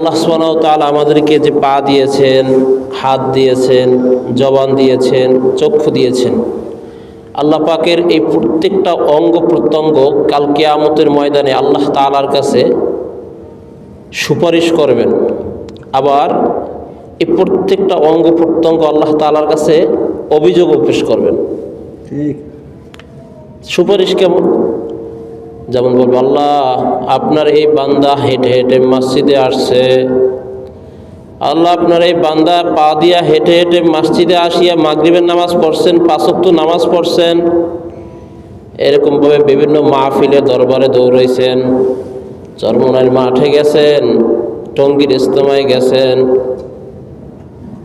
আল্লাহ সুবহানাহু ওয়া তাআলা আমাদেরকে যে পা দিয়েছেন হাত দিয়েছেন জবান দিয়েছেন চক্ষু দিয়েছেন আল্লাহ পাকের এই প্রত্যেকটা অঙ্গ প্রত্যঙ্গ কাল কেয়ামতের ময়দানে আল্লাহ তাআলার কাছে সুপারিশ করবেন। আবার এই প্রত্যেকটা অঙ্গ প্রত্যঙ্গ আল্লাহ তাআলার কাছে অভিযোগও পেশ করবেন। ঠিক। সুপারিশ কেমন? যেমন বলব, আল্লাহ, আপনার এই বান্দা হেঁটে হেঁটে মসজিদে আসছে। আল্লাহ, আপনার এই বান্দা পা দিয়া হেঁটে হেঁটে মসজিদে আসিয়া মাগরিবের নামাজ পড়ছেন পাঁচক্ত নামাজ পড়ছেন। এরকমভাবে বিভিন্ন মাহফিলে দরবারে দৌড়াইছেন। চরমনার মাঠে গেছেন, টঙ্গির ইস্তমায় গেছেন।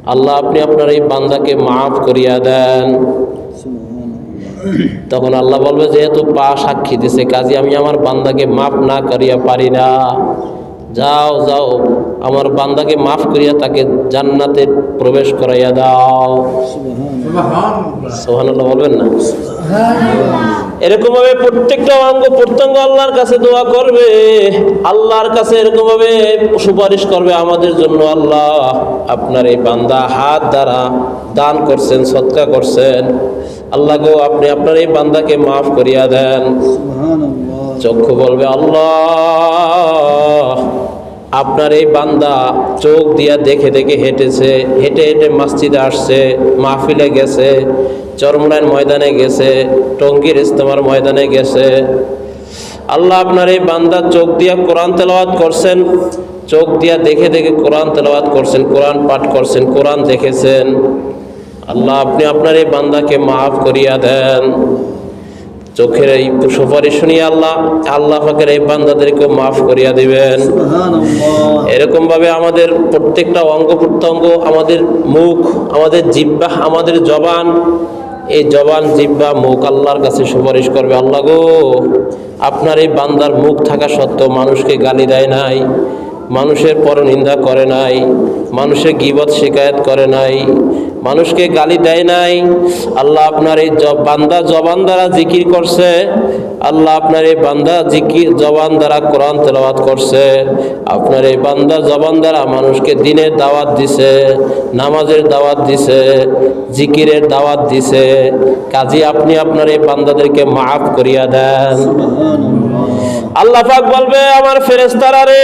আল্লাহ, আপনি আপনার এই বান্দাকে মাফ করিয়া দেন। তখন আল্লাহ বলবে, যেহেতু পা সাক্ষী দিছে, কাজী আমি আমার বান্দাকে মাফ না করিয়া পারি না। যাও যাও। আমার বান্দাকে মাফ করিয়া তাকে জান্নাতে প্রবেশ করাইয়া দাও। সোহানুল্লাহ বলবেন না? এরকম ভাবে প্রত্যেকটা অঙ্গ প্রত্যঙ্গ আল্লাহর কাছে দোয়া করবে আল্লাহর কাছে এরকম ভাবে সুপারিশ করবে আমাদের জন্য আল্লাহ। আপনার এই বান্দা হাত দ্বারা দান করছেন সৎকা করছেন। আল্লাহ গো আপনি আপনার এই বান্দাকে মাফ করিয়া দেন। চক্ষু বলবে আল্লাহ। আপনার এই বান্দা চোখ দিয়া দেখে দেখে হেঁটেছে, হেঁটে হেঁটে মসজিদে আসছে, মাহফিলে গেছে চরমরাইন ময়দানে গেছে, টঙ্গির ইস্তেমার ময়দানে গেছে। আল্লাহ আপনার এই বান্দা চোখ দিয়া কোরআন তেলাওয়াত করছেন, চোখ দিয়া দেখে দেখে কোরআন তেলাওয়াত করছেন, কোরআন পাঠ করছেন, কোরআন দেখেছেন। আল্লাহ আপনি আপনার এই বান্দাকে মাফ করিয়া দেন। চোখের এই সুপারিশ শুনিয়ে আল্লাহ আল্লাহ পাকের এই বান্দাদেরকে মাফ করিয়া দিবেন। এরকম ভাবে আমাদের প্রত্যেকটা অঙ্গ প্রত্যঙ্গ আমাদের মুখ আমাদের জিব্বা আমাদের জবান এই জবান জিব্বা মুখ আল্লাহর কাছে সুপারিশ করবে। আল্লাহ গো আপনার এই বান্দার মুখ থাকা সত্ত্বেও মানুষকে গালি দেয় নাই। মানুষের পরনিন্দা করে নাই মানুষের গিবত শিকায়ত করে নাই মানুষকে গালি দেয় নাই। আল্লাহ আপনার এই বান্দা জবান দ্বারা জিকির করছে আল্লাহ আপনার এই বান্দা জিকির জবান দ্বারা কোরআন তেলাওয়াত করছে আপনার এই বান্দা জবান দ্বারা মানুষকে দিনের দাওয়াত দিছে নামাজের দাওয়াত দিছে জিকিরের দাওয়াত দিছে। কাজী আপনি আপনার এই বান্দাদেরকে মাফ করিয়া দেন। আল্লাহ পাক বলবে আমার ফেরেস্তারা রে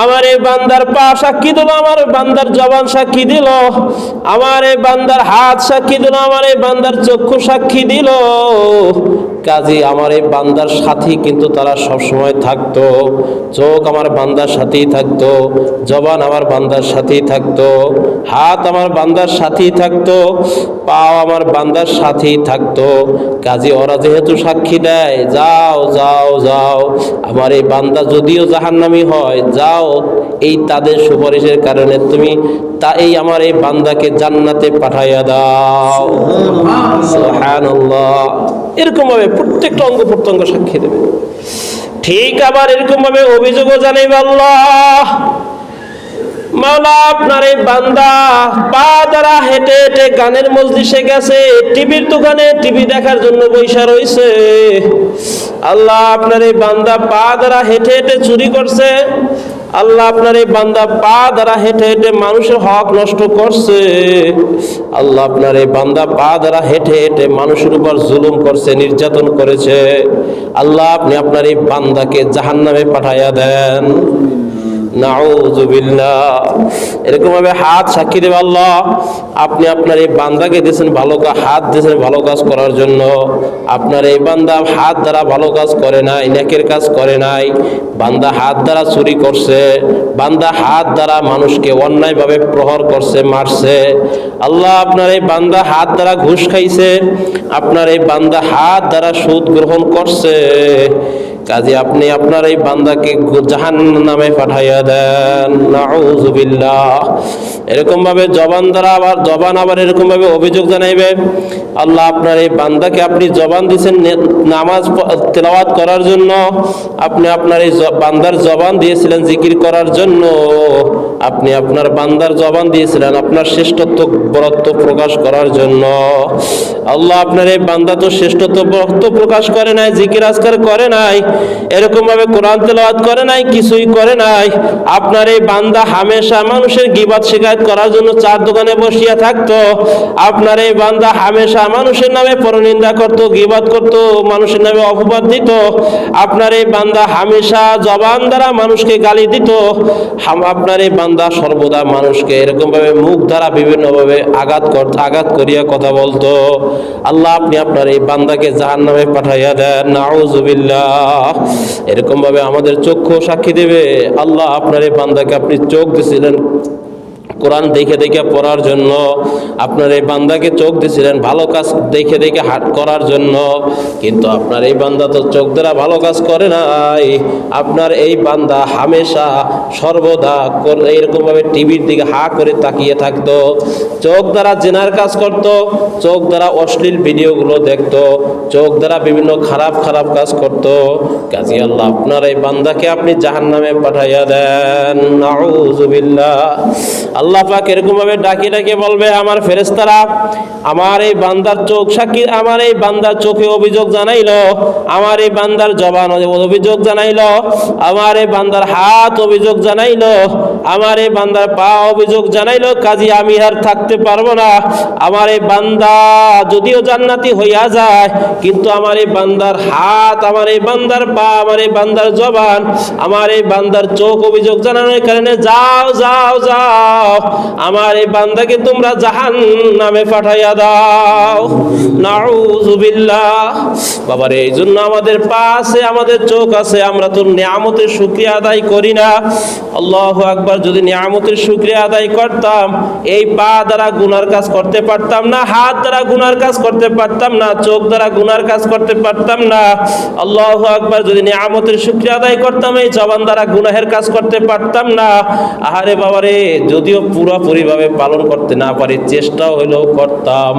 আমার এই বান্দার পা সাক্ষী দিল, আমার বান্দার জবান সাক্ষী দিল, আমার এই বান্দার হাত সাক্ষী দিল, আমার এই বান্দার চক্ষু সাক্ষী দিল। কাজী, আমার এই বান্দার সাথী কিন্তু তারা সব সময় থাকতো, চোখ আমার বান্দার সাথেই থাকতো, জবান আমার বান্দার সাথেই থাকতো, হাত আমার বান্দার সাথেই থাকতো, পাও আমার বান্দার সাথেই থাকতো। কাজী, ওরা যেহেতু সাক্ষী দেয়, যাও যাও যাও, আমার এই বান্দা যদিও জাহান্নামি হয়, যাও এই তাদের সুপারিশের কারণে তুমি তা এই আমার এই বান্দাকে জান্নাতে পাঠাইয়া দাও। এরকম ভাবে প্রত্যেকটা অঙ্গ প্রত্যঙ্গ সাক্ষী দেবে। ঠিক আবার এরকম ভাবে অভিযোগও জানাইবে আল্লাহ। মাওলা, আপনার এই বান্দা পা দ্বারা হেঁটে হেঁটে গানের মজলিসে গেছে, টিভির দোকানে টিভি দেখার জন্য বৈশা রইছে। আল্লাহ, আপনার এই বান্দা পা দ্বারা হেঁটে হেঁটে চুরি করছে আল্লাহ আপনার এই বান্দা পা দ্বারা হেঁটে হেঁটে মানুষের হক নষ্ট করছে। আল্লাহ আপনার এই বান্দা পা দ্বারা হেঁটে হেঁটে মানুষের উপর জুলুম করছে, নির্যাতন করেছে। আল্লাহ আপনি আপনার এই বান্দাকে জাহান্নামে পাঠাইয়া দেন। এরকম ভাবে হাত সাক্ষী দেবে আল্লাহ। আপনি আপনার এই বান্দাকে দিয়েছেন ভালো কাজ, হাত দিয়েছেন ভালো কাজ করার জন্য। আপনার এই বান্দা হাত দ্বারা ভালো কাজ করে নাই, নেকের কাজ করে নাই। বান্দা হাত দ্বারা চুরি করছে, বান্দা হাত দ্বারা মানুষকে অন্যায়ভাবে প্রহর করছে, মারছে। আল্লাহ আপনার এই বান্দা হাত দ্বারা ঘুষ খাইছে, আপনার এই বান্দা হাত দ্বারা সুদ গ্রহণ করছে। কাজে আপনি আপনার এই বান্দাকে জাহান নামে পাঠাইয়া দেন। এরকম ভাবে জবান দ্বারা আবার জবান আবার এরকম ভাবে অভিযোগ জানাইবে। আল্লাহ আপনার এই বান্দাকে আপনি জবান দিয়েছেন নামাজ তেলাওয়াত করার জন্য। আপনি আপনার এই বান্দার জবান দিয়েছিলেন জিকির করার জন্য। আপনি আপনার বান্দার জবান দিয়েছিলেন আপনার শ্রেষ্ঠত্ব বরত্ব প্রকাশ করার জন্য। আল্লাহ আপনার এই বান্দা তো শ্রেষ্ঠত্ব বরত্ব প্রকাশ করে নাই, জিকির আজকার করে নাই এরকম ভাবে কোরআন তেলাওয়াত করে নাই, কিছুই করে নাই। আপনার এই বান্দা হামেশা মানুষের গিবাদ শিকায়ত করার জন্য চার দোকানে বসিয়া থাকতো। আপনার এই বান্দা হামেশা মানুষের নামে পরনিন্দা করত গিবাদ করত, মানুষের নামে অপবাদ দিত। আপনার এই বান্দা হামেশা জবান দ্বারা মানুষকে গালি দিত। আপনার এই বান্দা সর্বদা মানুষকে এরকম ভাবে মুখ দ্বারা বিভিন্ন ভাবে আঘাত করত আঘাত করিয়া কথা বলতো। আল্লাহ, আপনি আপনার এই বান্দাকে জাহান নামে পাঠাইয়া দেন। নাউজুবিল্লাহ। এরকম ভাবে আমাদের চক্ষু সাক্ষী দেবে। আল্লাহ, আপনার এই বান্দাকে আপনি চোখ দিছিলেন। কোরআন দেখে দেখে পড়ার জন্য, আপনার এই বান্দাকে চোখ দিছিলেন ভালো কাজ দেখে দেখে হাট করার জন্য, কিন্তু আপনার এই বান্দা তো চোখ দ্বারা ভালো কাজ করে নাই। আপনার এই বান্দা হামেশা সর্বদা এইরকমভাবে টিভির দিকে হা করে তাকিয়ে থাকতো, চোখ দ্বারা জেনার কাজ করত, চোখ দ্বারা অশ্লীল ভিডিওগুলো দেখতো, চোখ দ্বারা বিভিন্ন খারাপ খারাপ কাজ করত। কাজী আল্লাহ, আপনার এই বান্দাকে আপনি জাহান নামে পাঠাইয়া দেন। নাউজুবিল্লাহ আল্লাহ পাক এরকম ভাবে ডাকি ডাকি বলবে আমার ফেরেস্তারা আমার এই বান্দার চোখ সাক্ষী আমার এই বান্দার চোখে অভিযোগ জানাইলো আমার এই বান্দার জবান অভিযোগ জানাইলো আমার এই বান্দার হাত অভিযোগ জানাইলো আমার এই বান্দার পা অভিযোগ জানাইলো কাজী আমি আর থাকতে পারব না আমার এই বান্দা যদিও জান্নাতি হইয়া যায় কিন্তু আমার এই বান্দার হাত আমার এই বান্দার পা আমার এই বান্দার জবান আমার এই বান্দার চোখ অভিযোগ জানানোর কারণে যাও যাও যাও আমার এই বান্দাকে তোমরা জাহান নামে পাঠাইয়া দাও। নাউজুবিল্লাহ বাবার এই জন্য আমাদের পা আমাদের চোখ আছে, আমরা তো নিয়ামতের শুক্রিয়া আদায় করি না। আল্লাহ আকবার, যদি নিয়ামতের শুক্রিয়া আদায় করতাম, এই পা দ্বারা গুনার কাজ করতে পারতাম না, হাত দ্বারা গুনার কাজ করতে পারতাম না, চোখ দ্বারা গুনার কাজ করতে পারতাম না। আল্লাহ আকবার, যদি নিয়ামতের শুক্রিয়া আদায় করতাম, এই জবান দ্বারা গুনাহের কাজ করতে পারতাম না। আহারে বাবারে, যদিও পুরোপুরি ভাবে পালন করতে না পারি চেষ্টাও হইলেও করতাম।